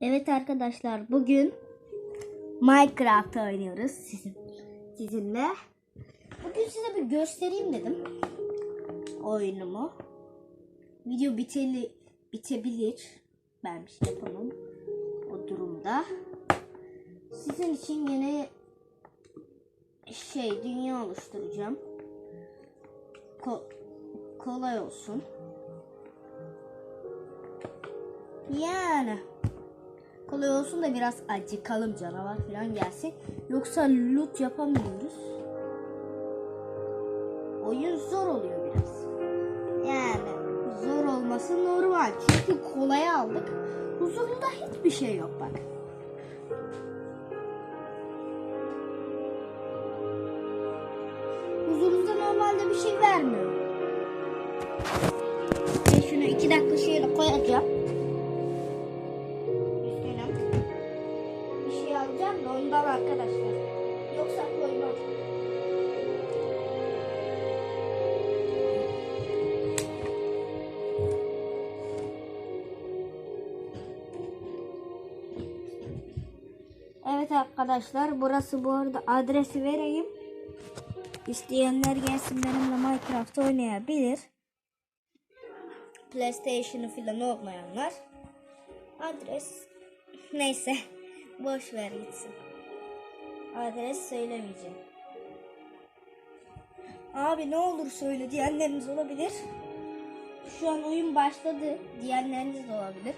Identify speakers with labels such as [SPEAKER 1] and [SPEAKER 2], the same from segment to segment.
[SPEAKER 1] Evet arkadaşlar bugün Minecraft oynuyoruz sizin sizinle. Bugün size bir göstereyim dedim oyunumu. Video biteli bitebilir. Ben bir şey yapamam o durumda. Sizin için yine şey dünya oluşturacağım. Ko- kolay olsun. Yani kolay olsun da biraz acıkalım canavar falan gelsin. Yoksa loot yapamıyoruz. Oyun zor oluyor biraz. Yani zor olması normal. Çünkü kolaya aldık. Huzurunda hiçbir şey yok bak. Huzurunuzda normalde bir şey vermiyor. Ben şunu iki dakika şöyle ondan arkadaşlar. Yoksa koymam. Evet arkadaşlar burası bu arada adresi vereyim. İsteyenler gelsin benimle Minecraft oynayabilir. PlayStation'ı falan olmayanlar. Adres neyse boş ver gitsin. Adres söylemeyeceğim. Abi ne olur söyle diyenleriniz olabilir. Şu an oyun başladı diyenleriniz de olabilir.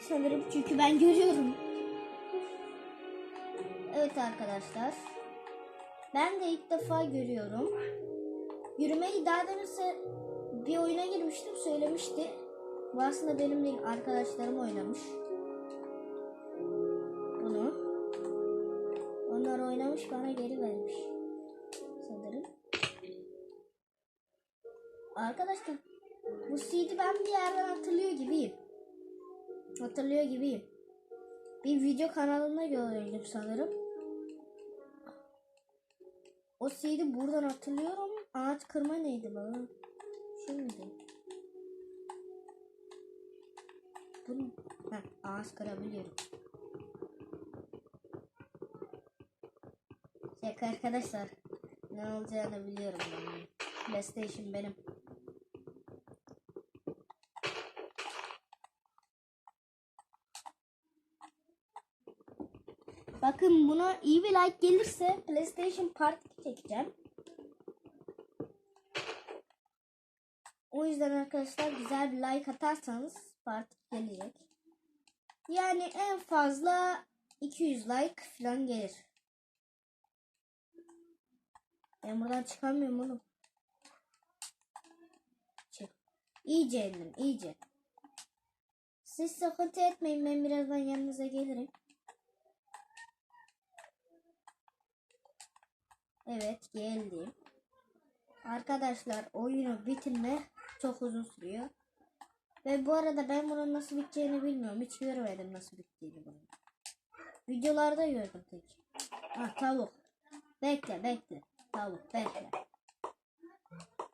[SPEAKER 1] Sanırım çünkü ben görüyorum. Evet arkadaşlar. Ben de ilk defa görüyorum. Yürümeyi daha demirse bir oyuna girmiştim söylemişti. Bu aslında benim değil arkadaşlarım oynamış. Oynamış bana geri vermiş. Sanırım. Arkadaşlar bu CD ben bir yerden hatırlıyor gibiyim. Hatırlıyor gibiyim. Bir video kanalında gördüm sanırım. O CD buradan hatırlıyorum. Ağaç kırma neydi bana? Şimdi. Bunu Heh, ağaç kırabiliyorum. Şaka arkadaşlar. Ne olacağını biliyorum ben. PlayStation benim. Bakın buna iyi bir like gelirse PlayStation Part 2 çekeceğim. O yüzden arkadaşlar güzel bir like atarsanız Part 2 gelecek. Yani en fazla 200 like falan gelir. Ben buradan çıkamıyorum oğlum. Çık. İyice indim iyice. Siz sıkıntı etmeyin ben birazdan yanınıza gelirim. Evet geldim. Arkadaşlar oyunu bitirme çok uzun sürüyor. Ve bu arada ben bunun nasıl biteceğini bilmiyorum. Hiç görmedim nasıl bittiğini bunun. Videolarda gördüm tek. Ah tavuk. Bekle bekle. Tavuk bekle.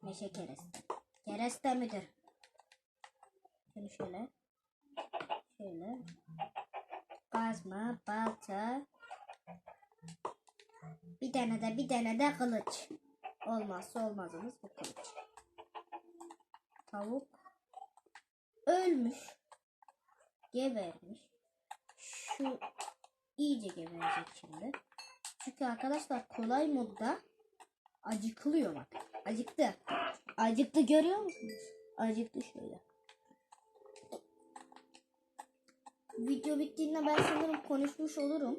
[SPEAKER 1] Meşe kereste. Kereste midir? Şunu şöyle. Şöyle. Kazma, balta, bir tane de bir tane de kılıç. Olmazsa olmazımız bu kılıç. Tavuk ölmüş. Gebermiş. Şu iyice geberecek şimdi. Çünkü arkadaşlar kolay modda acıkılıyor bak. Acıktı. Acıktı görüyor musunuz? Acıktı şöyle. Video bittiğinde ben sanırım konuşmuş olurum.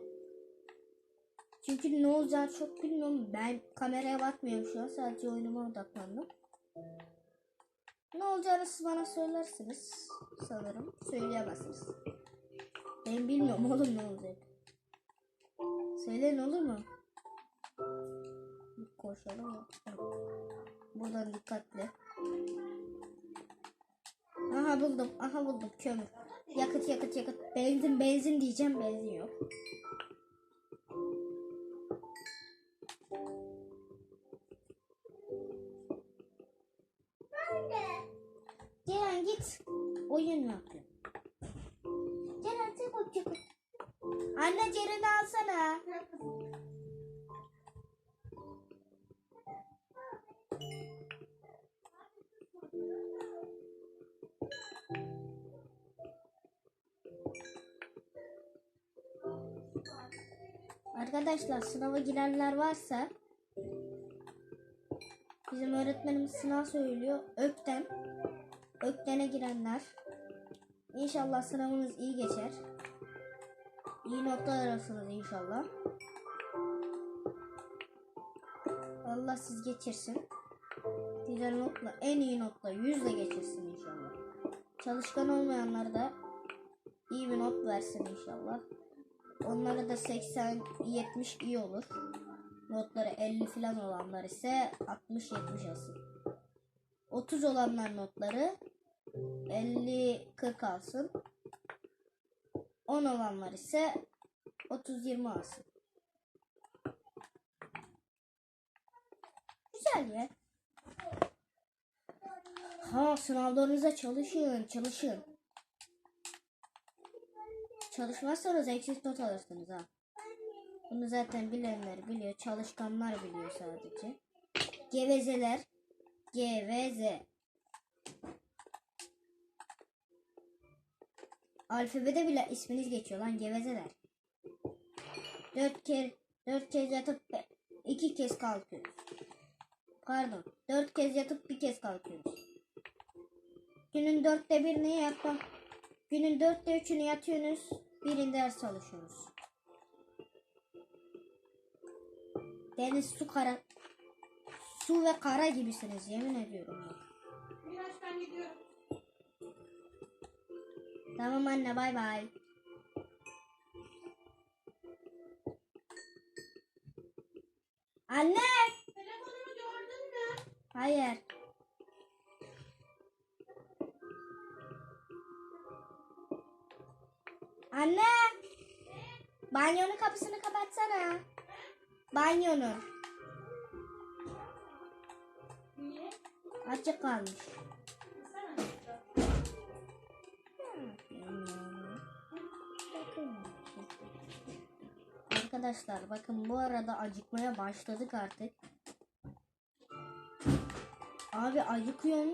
[SPEAKER 1] Çünkü ne olacağını çok bilmiyorum. Ben kameraya bakmıyorum şu an. Sadece oyunuma odaklandım. Ne olacağını siz bana söylersiniz. Sanırım. Söyleyemezsiniz. Ben bilmiyorum oğlum ne olacak. Söyleyin olur mu? Koşalım. Buradan dikkatli. Aha buldum. Aha buldum kömür. Yakıt yakıt yakıt. Benzin benzin diyeceğim. Benzin yok. Ceren git. Oyun yapıyor. Ceren Anne Ceren'i alsana. Arkadaşlar sınava girenler varsa bizim öğretmenimiz sınav söylüyor. Ökten. Ökten'e girenler. İnşallah sınavınız iyi geçer. İyi notlar alırsınız inşallah. Allah siz geçirsin. Güzel notla, en iyi notla yüzle geçirsin inşallah. Çalışkan olmayanlar da iyi bir not versin inşallah. Onlara da 80 70 iyi olur. Notları 50 falan olanlar ise 60 70 alsın. 30 olanlar notları 50 40 alsın. 10 olanlar ise 30 20 alsın. Güzel ya. Ha sınavlarınıza çalışın, çalışın. Çalışmazsanız eksik not alırsınız ha. Bunu zaten bilenler biliyor, çalışkanlar biliyor sadece. Gevezeler, geveze. Alfabede bile isminiz geçiyor lan gevezeler. Dört kez, dört kez yatıp iki kez kalkıyoruz. Pardon, dört kez yatıp bir kez kalkıyoruz. Günün dörtte birini yapma. Günün dörtte üçünü yatıyorsunuz. Birinde ders çalışıyorsunuz. Deniz su kara su ve kara gibisiniz yemin ediyorum. bak.
[SPEAKER 2] Miraç ben gidiyorum.
[SPEAKER 1] Tamam anne bay bay. Anne!
[SPEAKER 2] Telefonumu gördün mü?
[SPEAKER 1] Hayır. Banyonun kapısını kapatsana. Banyonun.
[SPEAKER 2] Niye?
[SPEAKER 1] Açık kalmış. Arkadaşlar bakın bu arada acıkmaya başladık artık. Abi acıkıyorum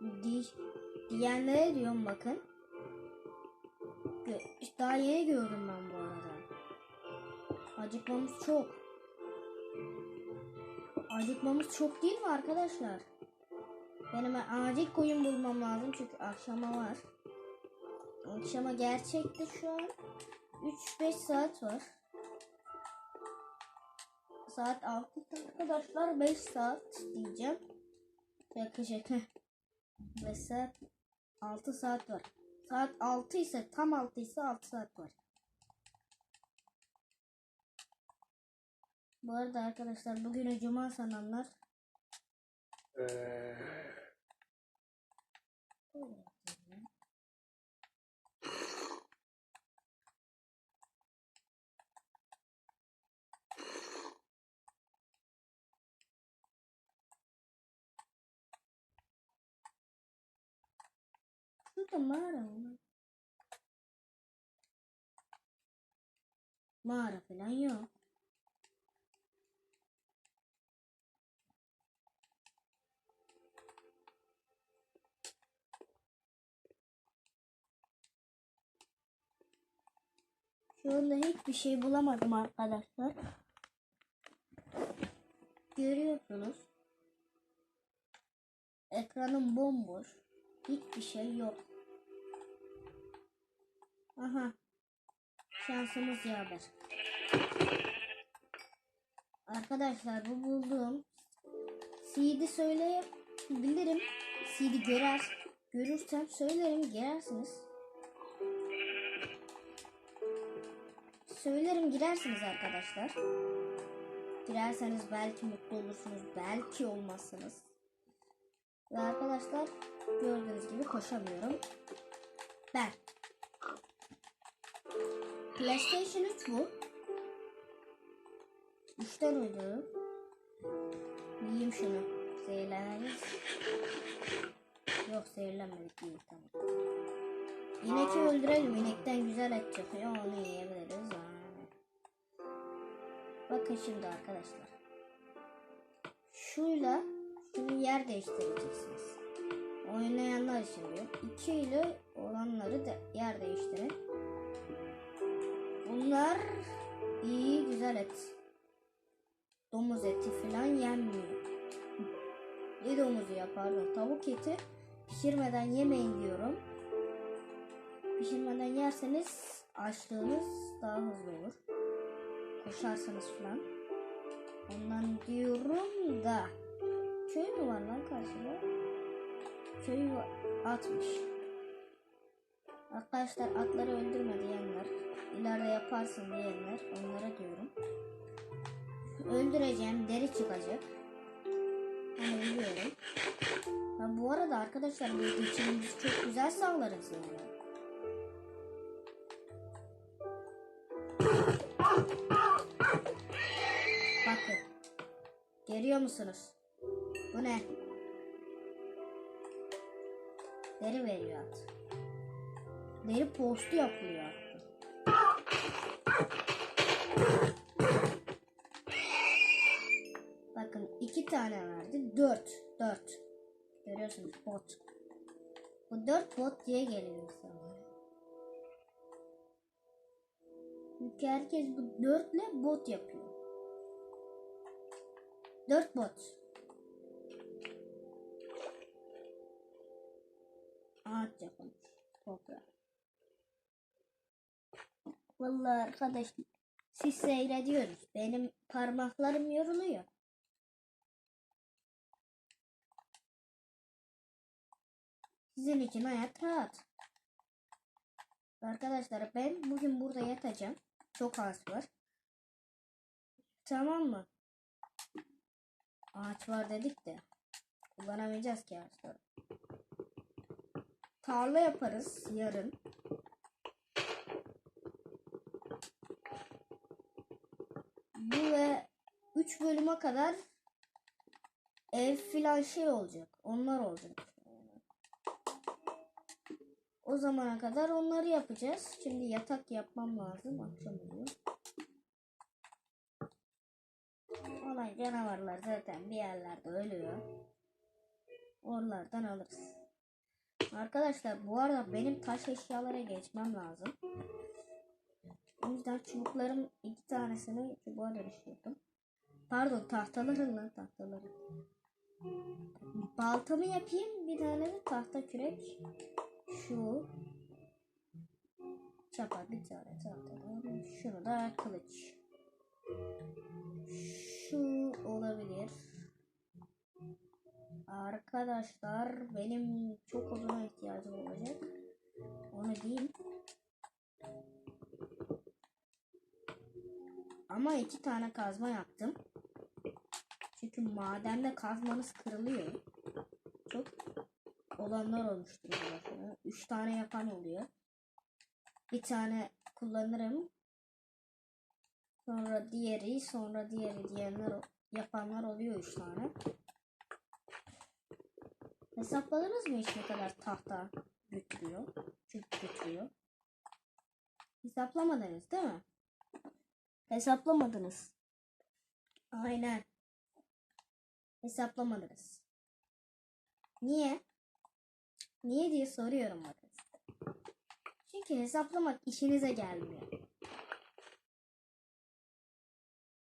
[SPEAKER 1] di diyenlere diyorum bakın. Daha yeni gördüm ben bu arada. Acıkmamız çok. Acıkmamız çok değil mi arkadaşlar? Benim acil koyun bulmam lazım çünkü akşama var. Akşama gerçekte şu an 3-5 saat var. Saat 6 arkadaşlar 5 saat diyeceğim. Yaklaşık 5 saat 6 saat var. Saat 6 ise tam 6 ise 6 saat var. Bu arada arkadaşlar bugün cuma sananlar Şurada mağara mı? Mağara falan yok. Şu anda hiçbir şey bulamadım arkadaşlar. Görüyorsunuz. Ekranım bomboş. Hiçbir şey yok. Aha. Şansımız yaver. Arkadaşlar bu bulduğum CD söyleyebilirim. CD görer. Görürsem söylerim girersiniz. Söylerim girersiniz arkadaşlar. Girerseniz belki mutlu olursunuz. Belki olmazsınız. Ve arkadaşlar gördüğünüz gibi koşamıyorum. Ben. PlayStation 3 bu. 3'ten oynuyorum. Yiyeyim şunu. Zehirleniriz. Yok zehirlenmedik değil tamam. İneki öldürelim. İnekten güzel et çıkıyor. Onu yiyebiliriz. Bakın şimdi arkadaşlar. Şuyla şunu yer değiştireceksiniz. Oynayanlar için diyor. 2 ile olanları da yer değiştirin. Bunlar iyi güzel et. Domuz eti falan yenmiyor. Ne domuzu ya pardon. Tavuk eti pişirmeden yemeyin diyorum. Pişirmeden yerseniz açlığınız daha hızlı olur. Koşarsanız falan. Ondan diyorum da köy mü var lan karşıda? Köy. Atmış. Arkadaşlar atları öldürme diyenler, ileride yaparsın diyenler onlara diyorum. Öldüreceğim, deri çıkacak. Ben ölüyorum. Ya bu arada arkadaşlar bu geçimimizi çok güzel sağlarız yani. Görüyor musunuz? Bu ne? Deri veriyor at. Deri postu yapılıyor. Bakın iki tane verdi. Dört. Dört. Görüyorsunuz bot. Bu dört bot diye geliyor insanlara. Çünkü herkes bu dörtle bot yapıyor. Dört bot. Ağaç yapılmış. Toprak. Vallahi arkadaş siz seyrediyoruz. Benim parmaklarım yoruluyor. Sizin için hayat rahat. Arkadaşlar ben bugün burada yatacağım. Çok az var. Tamam mı? Ağaç var dedik de. Kullanamayacağız ki ağaçları. Tarla yaparız yarın. Bu ve 3 bölüme kadar ev filan şey olacak. Onlar olacak. O zamana kadar onları yapacağız. Şimdi yatak yapmam lazım. Akşam oluyor. Olan canavarlar zaten bir yerlerde ölüyor. Oralardan alırız. Arkadaşlar bu arada benim taş eşyalara geçmem lazım. O yüzden çubuklarım iki tanesini çubuğa dönüştürdüm. Pardon tahtaları lan tahtaları. Baltamı yapayım bir tane de tahta kürek. Şu. Çapa bir tane tahtadan. Şunu da kılıç. Olabilir. Arkadaşlar benim çok oduna ihtiyacım olacak. Onu diyeyim. Ama iki tane kazma yaptım. Çünkü madende kazmanız kırılıyor. Çok olanlar olmuştur burada. Üç tane yapan oluyor. Bir tane kullanırım. Sonra diğeri, sonra diğeri diyenler yapanlar oluyor üç tane. Hesapladınız mı hiç ne kadar tahta götürüyor? Çünkü götürüyor. Hesaplamadınız değil mi? Hesaplamadınız. Aynen. Hesaplamadınız. Niye? Niye diye soruyorum bakın. Çünkü hesaplamak işinize gelmiyor.